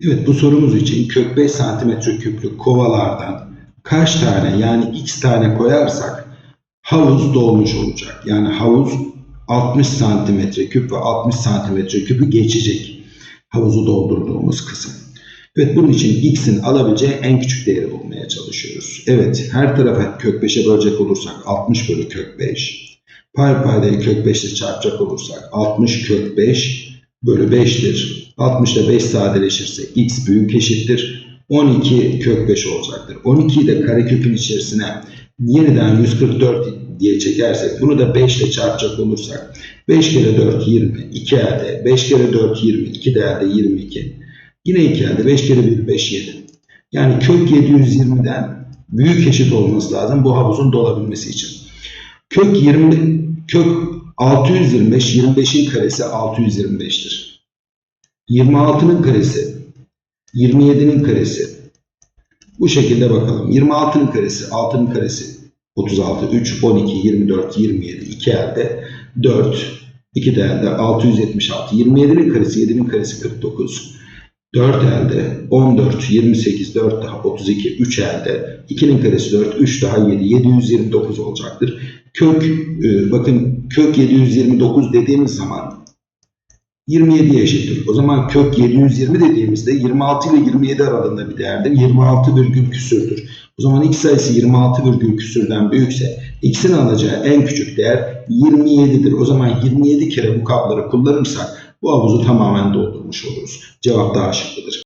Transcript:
Evet bu sorumuz için kök 5 santimetre küplük kovalardan kaç tane yani x tane koyarsak havuz dolmuş olacak. Yani havuz 60 santimetre küp ve 60 santimetre küpü geçecek. Havuzu doldurduğumuz kısım. Evet bunun için x'in alabileceği en küçük değeri bulmaya çalışıyoruz. Evet her tarafa kök 5'e bölecek olursak 60 bölü kök 5. Pay paydayı kök 5 ile çarpacak olursak 60 kök 5 bölü 5'tir. 60 ile 5 sadeleşirse x büyük eşittir. 12 kök 5 olacaktır. 12'yi de karekökün içerisine yeniden 144 diye çekersek bunu da 5 ile çarpacak olursak 5 kere 4 20, 2 elde, 5 kere 4 20, 2 de elde 22. Yine 2 elde, 5 kere 1 5 7. Yani kök 720'den büyük eşit olması lazım bu havuzun dolabilmesi için. Kök 20 kök 625 25'in karesi 625'tir. 26'nın karesi 27'nin karesi bu şekilde bakalım. 26'nın karesi 6'nın karesi 36 3 12 24 27 2 elde 4 2 de elde 676 27'nin karesi 7'nin karesi 49 4 elde 14 28 4 daha 32 3 elde 2'nin karesi 4 3 daha 7 729 olacaktır. Kök e, bakın kök 729 dediğimiz zaman 27 eşittir. O zaman kök 720 dediğimizde 26 ile 27 aralığında bir değerdir. 26 virgül küsürdür. O zaman x sayısı 26 virgül küsürden büyükse x'in alacağı en küçük değer 27'dir. O zaman 27 kere bu kapları kullanırsak bu havuzu tamamen doldurmuş oluruz. Cevap daha şıklıdır.